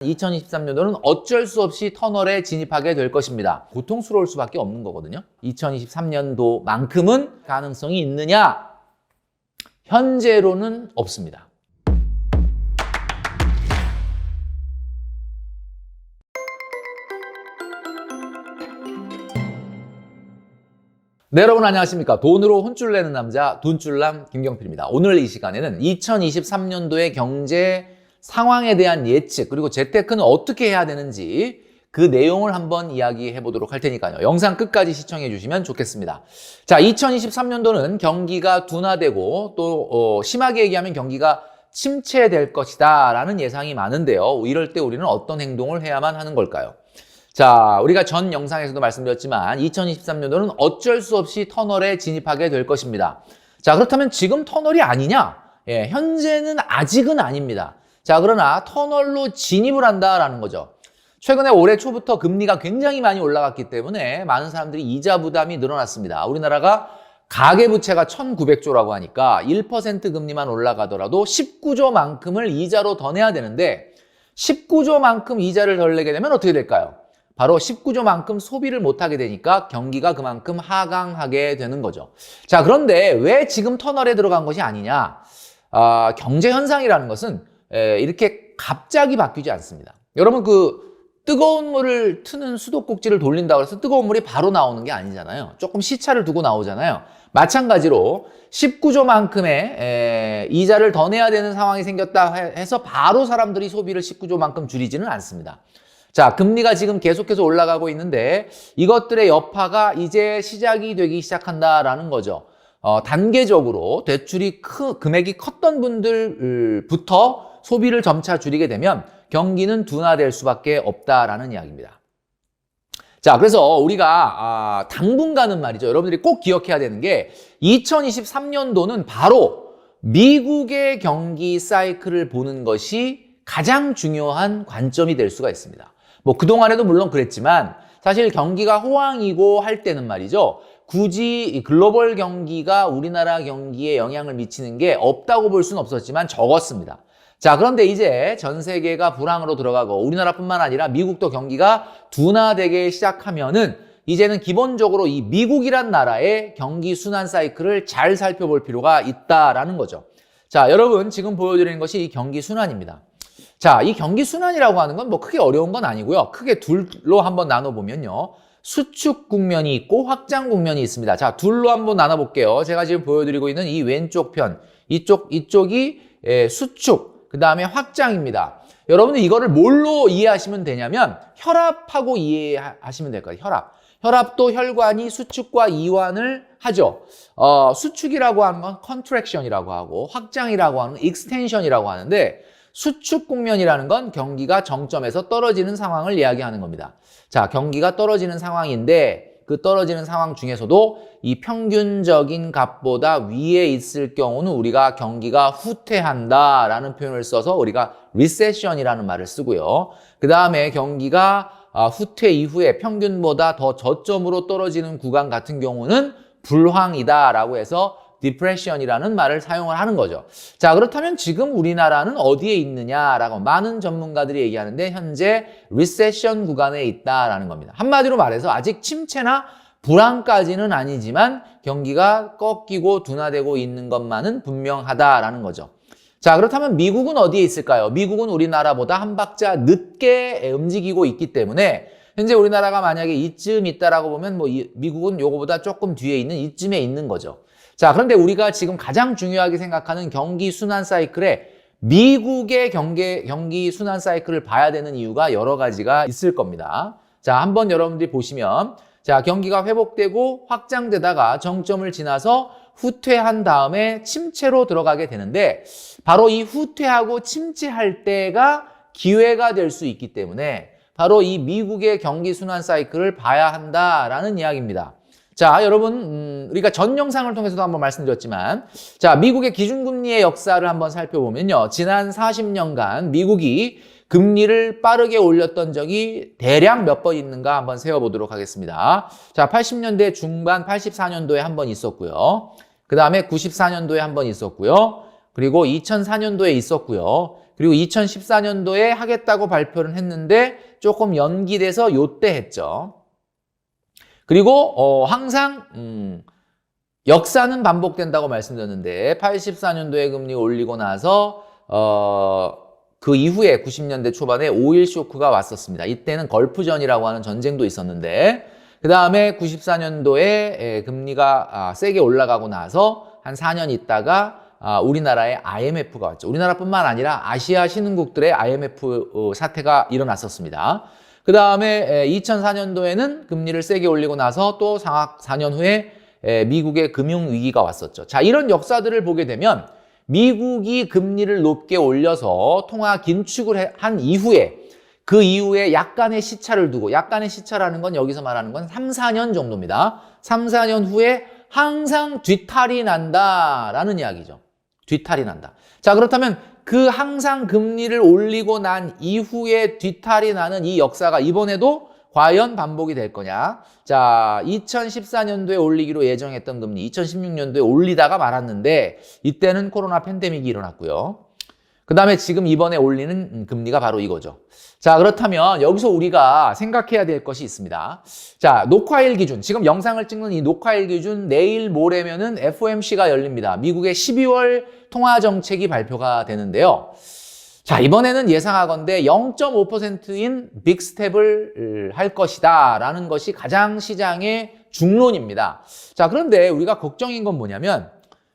2023년도는 어쩔 수 없이 터널에 진입하게 될 것입니다. 고통스러울 수밖에 없는 거거든요. 2023년도만큼은 가능성이 있느냐? 현재로는 없습니다. 네, 여러분 안녕하십니까. 돈으로 혼쭐 내는 남자, 돈줄남 김경필입니다. 오늘 이 시간에는 2023년도의 경제 상황에 대한 예측, 그리고 재테크는 어떻게 해야 되는지 그 내용을 한번 이야기해 보도록 할 테니까요. 영상 끝까지 시청해 주시면 좋겠습니다. 자, 2023년도는 경기가 둔화되고 또 어, 심하게 얘기하면 경기가 침체될 것이다 라는 예상이 많은데요. 이럴 때 우리는 어떤 행동을 해야만 하는 걸까요? 자, 우리가 전 영상에서도 말씀드렸지만 2023년도는 어쩔 수 없이 터널에 진입하게 될 것입니다. 자, 그렇다면 지금 터널이 아니냐? 예, 현재는 아직은 아닙니다. 자, 그러나 터널로 진입을 한다라는 거죠. 최근에 올해 초부터 금리가 굉장히 많이 올라갔기 때문에 많은 사람들이 이자 부담이 늘어났습니다. 우리나라가 가계부채가 1900조라고 하니까 1% 금리만 올라가더라도 19조만큼을 이자로 더 내야 되는데 19조만큼 이자를 덜 내게 되면 어떻게 될까요? 바로 19조만큼 소비를 못하게 되니까 경기가 그만큼 하강하게 되는 거죠. 자, 그런데 왜 지금 터널에 들어간 것이 아니냐? 아, 경제 현상이라는 것은 에, 이렇게 갑자기 바뀌지 않습니다. 여러분 그 뜨거운 물을 트는 수도꼭지를 돌린다고 해서 뜨거운 물이 바로 나오는 게 아니잖아요. 조금 시차를 두고 나오잖아요. 마찬가지로 19조만큼의 이자를 더 내야 되는 상황이 생겼다 해서 바로 사람들이 소비를 19조만큼 줄이지는 않습니다. 자, 금리가 지금 계속해서 올라가고 있는데 이것들의 여파가 이제 시작이 되기 시작한다라는 거죠. 어, 단계적으로 대출이 크, 금액이 컸던 분들부터 소비를 점차 줄이게 되면 경기는 둔화될 수밖에 없다라는 이야기입니다. 자, 그래서 우리가 아, 당분간은 말이죠. 여러분들이 꼭 기억해야 되는 게 2023년도는 바로 미국의 경기 사이클을 보는 것이 가장 중요한 관점이 될 수가 있습니다. 뭐 그동안에도 물론 그랬지만 사실 경기가 호황이고 할 때는 말이죠. 굳이 글로벌 경기가 우리나라 경기에 영향을 미치는 게 없다고 볼 수는 없었지만 적었습니다. 자, 그런데 이제 전 세계가 불황으로 들어가고 우리나라뿐만 아니라 미국도 경기가 둔화되기 시작하면은 이제는 기본적으로 이 미국이란 나라의 경기 순환 사이클을 잘 살펴볼 필요가 있다라는 거죠. 자, 여러분 지금 보여드리는 것이 이 경기 순환입니다. 자, 이 경기 순환이라고 하는 건 뭐 크게 어려운 건 아니고요. 크게 둘로 한번 나눠보면요. 수축 국면이 있고 확장 국면이 있습니다. 자, 둘로 한번 나눠볼게요. 제가 지금 보여드리고 있는 이 왼쪽 편, 이쪽, 이쪽이 예, 수축, 그 다음에 확장입니다. 여러분들 이거를 뭘로 이해하시면 되냐면 혈압하고 이해하시면 될 거예요. 혈압. 혈압도 혈관이 수축과 이완을 하죠. 어, 수축이라고 하는 건 컨트랙션이라고 하고 확장이라고 하는 건 익스텐션이라고 하는데 수축 국면이라는 건 경기가 정점에서 떨어지는 상황을 이야기하는 겁니다. 자, 경기가 떨어지는 상황인데 그 떨어지는 상황 중에서도 이 평균적인 값보다 위에 있을 경우는 우리가 경기가 후퇴한다라는 표현을 써서 우리가 리세션이라는 말을 쓰고요. 그 다음에 경기가 아, 후퇴 이후에 평균보다 더 저점으로 떨어지는 구간 같은 경우는 불황이다라고 해서 디프레션이라는 말을 사용을 하는 거죠. 자, 그렇다면 지금 우리나라는 어디에 있느냐라고 많은 전문가들이 얘기하는데 현재 리세션 구간에 있다라는 겁니다. 한마디로 말해서 아직 침체나 불황까지는 아니지만 경기가 꺾이고 둔화되고 있는 것만은 분명하다라는 거죠. 자, 그렇다면 미국은 어디에 있을까요? 미국은 우리나라보다 한 박자 늦게 움직이고 있기 때문에 현재 우리나라가 만약에 이쯤 있다라고 보면 뭐 미국은 요거보다 조금 뒤에 있는 이쯤에 있는 거죠. 자, 그런데 우리가 지금 가장 중요하게 생각하는 경기 순환 사이클에 미국의 경기, 경기 순환 사이클을 봐야 되는 이유가 여러 가지가 있을 겁니다. 자, 한번 여러분들이 보시면 자, 경기가 회복되고 확장되다가 정점을 지나서 후퇴한 다음에 침체로 들어가게 되는데 바로 이 후퇴하고 침체할 때가 기회가 될 수 있기 때문에 바로 이 미국의 경기 순환 사이클을 봐야 한다라는 이야기입니다. 자, 여러분, 음, 우리가 전 영상을 통해서도 한번 말씀드렸지만, 자, 미국의 기준금리의 역사를 한번 살펴보면요. 지난 40년간 미국이 금리를 빠르게 올렸던 적이 대략 몇 번 있는가 한번 세어보도록 하겠습니다. 자, 80년대 중반 84년도에 한 번 있었고요. 그 다음에 94년도에 한 번 있었고요. 그리고 2004년도에 있었고요. 그리고 2014년도에 하겠다고 발표를 했는데 조금 연기돼서 요때 했죠. 그리고 어, 항상 음, 역사는 반복된다고 말씀드렸는데 84년도에 금리 올리고 나서 어, 그 이후에 90년대 초반에 오일 쇼크가 왔었습니다. 이때는 걸프전이라고 하는 전쟁도 있었는데 그 다음에 94년도에 금리가 아, 세게 올라가고 나서 한 4년 있다가 아, 우리나라에 IMF가 왔죠. 우리나라뿐만 아니라 아시아 신흥국들의 IMF 어, 사태가 일어났었습니다. 그 다음에 2004년도에는 금리를 세게 올리고 나서 또 4년 후에 에, 미국의 금융 위기가 왔었죠. 자, 이런 역사들을 보게 되면 미국이 금리를 높게 올려서 통화 긴축을 해- 한 이후에 그 이후에 약간의 시차를 두고 약간의 시차라는 건 여기서 말하는 건 3, 4년 정도입니다. 3, 4년 후에 항상 뒤탈이 난다라는 이야기죠. 뒤탈이 난다. 자, 그렇다면 그 항상 금리를 올리고 난 이후에 뒤탈이 나는 이 역사가 이번에도 과연 반복이 될 거냐? 자, 2014년도에 올리기로 예정했던 금리 2016년도에 올리다가 말았는데 이때는 코로나 팬데믹이 일어났고요. 그 다음에 지금 이번에 올리는 음, 금리가 바로 이거죠. 자, 그렇다면 여기서 우리가 생각해야 될 것이 있습니다. 자, 녹화일 기준. 지금 영상을 찍는 이 녹화일 기준 내일 모레면은 FOMC가 열립니다. 미국의 12월 통화 정책이 발표가 되는데요. 자, 이번에는 예상하건대 0.5%인 빅스텝을 할 것이다 라는 것이 가장 시장의 중론입니다. 자, 그런데 우리가 걱정인 건 뭐냐면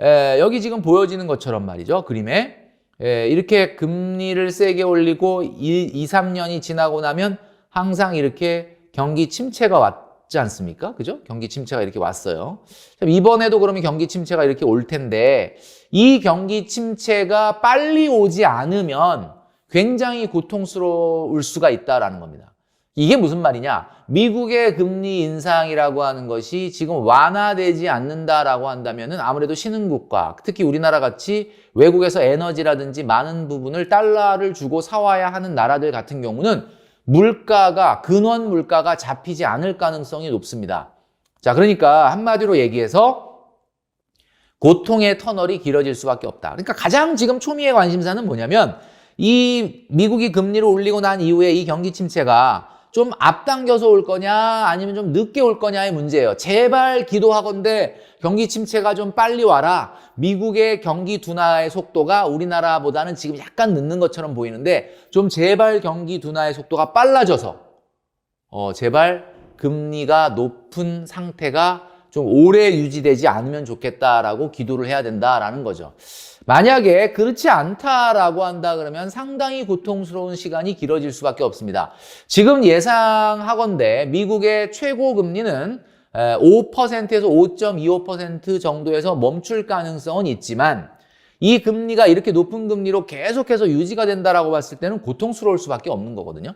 에, 여기 지금 보여지는 것처럼 말이죠. 그림에 에, 이렇게 금리를 세게 올리고 2, 2, 3년이 지나고 나면 항상 이렇게 경기 침체가 왔 지 않습니까? 그죠? 경기 침체가 이렇게 왔어요. 자, 이번에도 그러면 경기 침체가 이렇게 올 텐데 이 경기 침체가 빨리 오지 않으면 굉장히 고통스러울 수가 있다라는 겁니다. 이게 무슨 말이냐? 미국의 금리 인상이라고 하는 것이 지금 완화되지 않는다라고 한다면은 아무래도 신흥국가, 특히 우리나라 같이 외국에서 에너지라든지 많은 부분을 달러를 주고 사와야 하는 나라들 같은 경우는 물가가, 근원 물가가 잡히지 않을 가능성이 높습니다. 자, 그러니까 한마디로 얘기해서 고통의 터널이 길어질 수밖에 없다. 그러니까 가장 지금 초미의 관심사는 뭐냐면 이 미국이 금리를 올리고 난 이후에 이 경기 침체가 좀 앞당겨서 올 거냐 아니면 좀 늦게 올 거냐의 문제예요. 제발 기도하건대 경기 침체가 좀 빨리 와라. 미국의 경기 둔화의 속도가 우리나라보다는 지금 약간 늦는 것처럼 보이는데 좀 제발 경기 둔화의 속도가 빨라져서 어 제발 금리가 높은 상태가 좀 오래 유지되지 않으면 좋겠다라고 기도를 해야 된다라는 거죠. 만약에 그렇지 않다라고 한다 그러면 상당히 고통스러운 시간이 길어질 수밖에 없습니다. 지금 예상하건대 미국의 최고 금리는 5%에서 5.25% 정도에서 멈출 가능성은 있지만 이 금리가 이렇게 높은 금리로 계속해서 유지가 된다라고 봤을 때는 고통스러울 수밖에 없는 거거든요.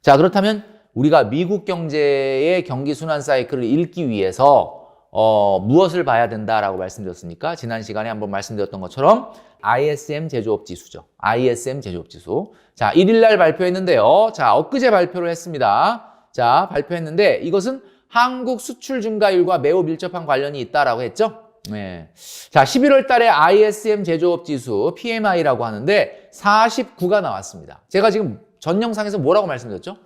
자, 그렇다면 우리가 미국 경제의 경기 순환 사이클을 읽기 위해서 어, 무엇을 봐야 된다라고 말씀드렸습니까? 지난 시간에 한번 말씀드렸던 것처럼 ISM 제조업 지수죠. ISM 제조업 지수. 자, 1일 날 발표했는데요. 자, 엊그제 발표를 했습니다. 자, 발표했는데 이것은 한국 수출 증가율과 매우 밀접한 관련이 있다라고 했죠. 네. 자, 11월 달에 ISM 제조업 지수 PMI라고 하는데 49가 나왔습니다. 제가 지금 전 영상에서 뭐라고 말씀드렸죠?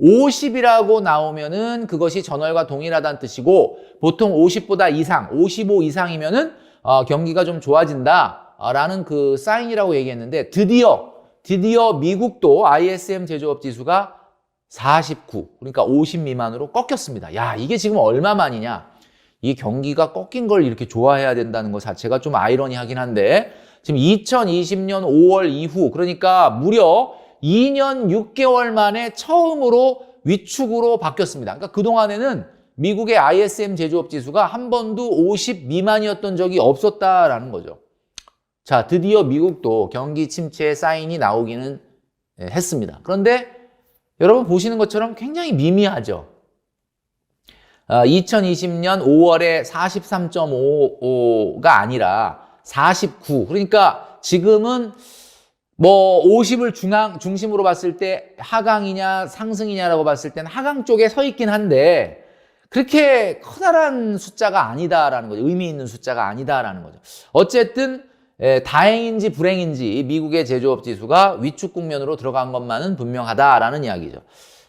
50이라고 나오면은 그것이 전월과 동일하다는 뜻이고 보통 50보다 이상, 55 이상이면은 어, 경기가 좀 좋아진다라는 그 사인이라고 얘기했는데 드디어 드디어 미국도 ISM 제조업 지수가 49, 그러니까 50 미만으로 꺾였습니다. 야, 이게 지금 얼마 만이냐? 이 경기가 꺾인 걸 이렇게 좋아해야 된다는 것 자체가 좀 아이러니하긴 한데 지금 2020년 5월 이후 그러니까 무려 2년 6개월 만에 처음으로 위축으로 바뀌었습니다. 그러니까 그동안에는 미국의 ISM 제조업 지수가 한 번도 50 미만이었던 적이 없었다라는 거죠. 자, 드디어 미국도 경기 침체의 사인이 나오기는 했습니다. 그런데 여러분 보시는 것처럼 굉장히 미미하죠. 2020년 5월에 43.55가 아니라 49. 그러니까 지금은 뭐 50을 중앙 중심으로 봤을 때 하강이냐 상승이냐라고 봤을 때는 하강 쪽에 서 있긴 한데 그렇게 커다란 숫자가 아니다라는 거죠. 의미 있는 숫자가 아니다라는 거죠. 어쨌든 에, 다행인지 불행인지 미국의 제조업 지수가 위축 국면으로 들어간 것만은 분명하다라는 이야기죠.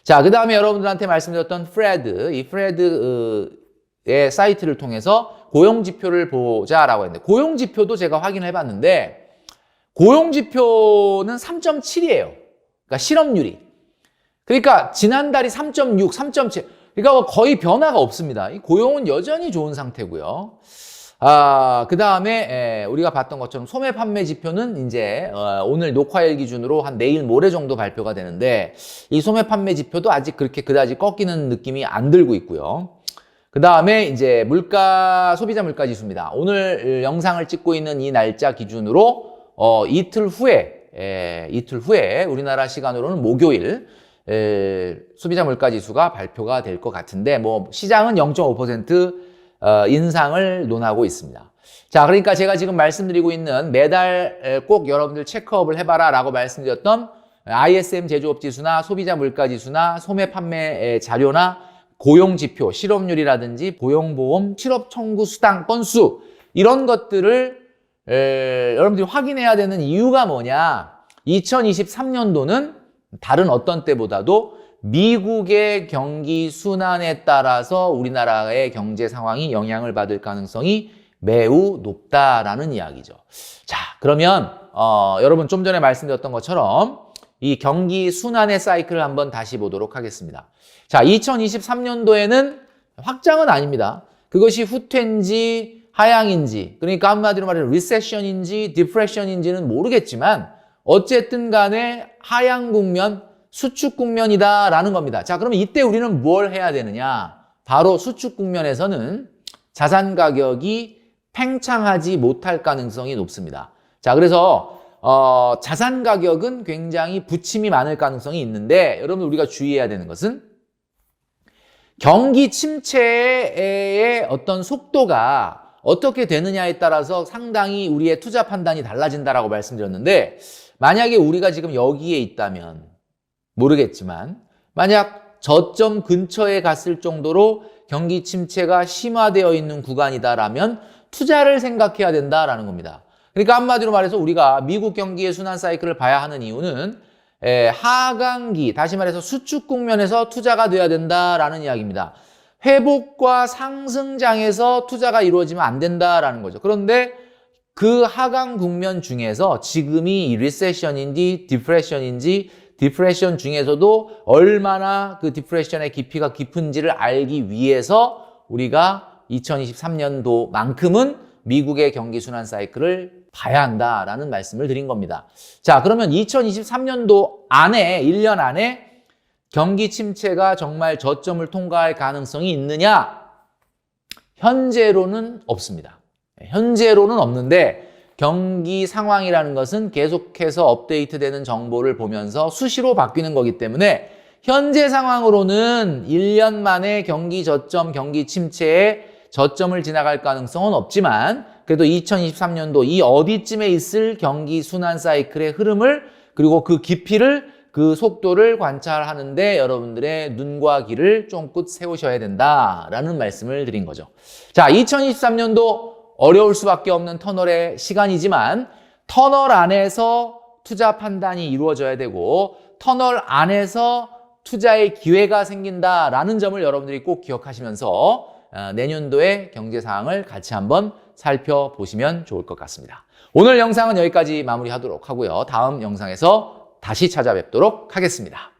자, 그 다음에 여러분들한테 말씀드렸던 프레드, 이 프레드의 사이트를 통해서 고용 지표를 보자라고 했는데 고용 지표도 제가 확인을 해봤는데 고용 지표는 3.7이에요. 그러니까 실업률이. 그러니까 지난달이 3.6, 3.7. 그러니까 뭐 거의 변화가 없습니다. 이 고용은 여전히 좋은 상태고요. 아, 그 다음에 우리가 봤던 것처럼 소매 판매 지표는 이제 어, 오늘 녹화일 기준으로 한 내일 모레 정도 발표가 되는데 이 소매 판매 지표도 아직 그렇게 그다지 꺾이는 느낌이 안 들고 있고요. 그 다음에 이제 물가 소비자 물가 지수입니다. 오늘 영상을 찍고 있는 이 날짜 기준으로 어, 이틀 후에 에, 이틀 후에 우리나라 시간으로는 목요일 에, 소비자 물가 지수가 발표가 될 것 같은데 뭐 시장은 0.5% 어, 인상을 논하고 있습니다. 자, 그러니까 제가 지금 말씀드리고 있는 매달 에, 꼭 여러분들 체크업을 해봐라 라고 말씀드렸던 ISM 제조업 지수나 소비자 물가 지수나 소매 판매 자료나 고용 지표, 실업률이라든지 고용보험, 실업 청구 수당 건수 이런 것들을 에, 여러분들이 확인해야 되는 이유가 뭐냐? 2023년도는 다른 어떤 때보다도 미국의 경기 순환에 따라서 우리나라의 경제 상황이 영향을 받을 가능성이 매우 높다라는 이야기죠. 자, 그러면 어, 여러분 좀 전에 말씀드렸던 것처럼 이 경기 순환의 사이클을 한번 다시 보도록 하겠습니다. 자, 2023년도에는 확장은 아닙니다. 그것이 후퇴인지 하향인지, 그러니까 한마디로 말하면 리세션인지 디프레션인지는 모르겠지만 어쨌든 간에 하향 국면, 수축 국면이다라는 겁니다. 자, 그러면 이때 우리는 뭘 해야 되느냐? 바로 수축 국면에서는 자산 가격이 팽창하지 못할 가능성이 높습니다. 자, 그래서 어, 자산 가격은 굉장히 부침이 많을 가능성이 있는데 여러분 우리가 주의해야 되는 것은 경기 침체의 어떤 속도가 어떻게 되느냐에 따라서 상당히 우리의 투자 판단이 달라진다라고 말씀드렸는데 만약에 우리가 지금 여기에 있다면 모르겠지만 만약 저점 근처에 갔을 정도로 경기 침체가 심화되어 있는 구간이다라면 투자를 생각해야 된다라는 겁니다. 그러니까 한마디로 말해서 우리가 미국 경기의 순환 사이클을 봐야 하는 이유는 에, 하강기, 다시 말해서 수축 국면에서 투자가 돼야 된다라는 이야기입니다. 회복과 상승장에서 투자가 이루어지면 안 된다라는 거죠. 그런데 그 하강 국면 중에서 지금이 리세션인지 디프레션인지 디프레션 중에서도 얼마나 그 디프레션의 깊이가 깊은지를 알기 위해서 우리가 2023년도만큼은 미국의 경기 순환 사이클을 봐야 한다라는 말씀을 드린 겁니다. 자, 그러면 2023년도 안에 1년 안에 경기 침체가 정말 저점을 통과할 가능성이 있느냐? 현재로는 없습니다. 현재로는 없는데 경기 상황이라는 것은 계속해서 업데이트되는 정보를 보면서 수시로 바뀌는 거기 때문에 현재 상황으로는 1년 만에 경기 저점, 경기 침체에 저점을 지나갈 가능성은 없지만 그래도 2023년도 이 어디쯤에 있을 경기 순환 사이클의 흐름을 그리고 그 깊이를 그 속도를 관찰하는데 여러분들의 눈과 귀를 쫑긋 세우셔야 된다라는 말씀을 드린 거죠. 자, 2023년도 어려울 수밖에 없는 터널의 시간이지만 터널 안에서 투자 판단이 이루어져야 되고 터널 안에서 투자의 기회가 생긴다라는 점을 여러분들이 꼭 기억하시면서 어, 내년도의 경제 상황을 같이 한번 살펴보시면 좋을 것 같습니다. 오늘 영상은 여기까지 마무리하도록 하고요. 다음 영상에서 다시 찾아뵙도록 하겠습니다.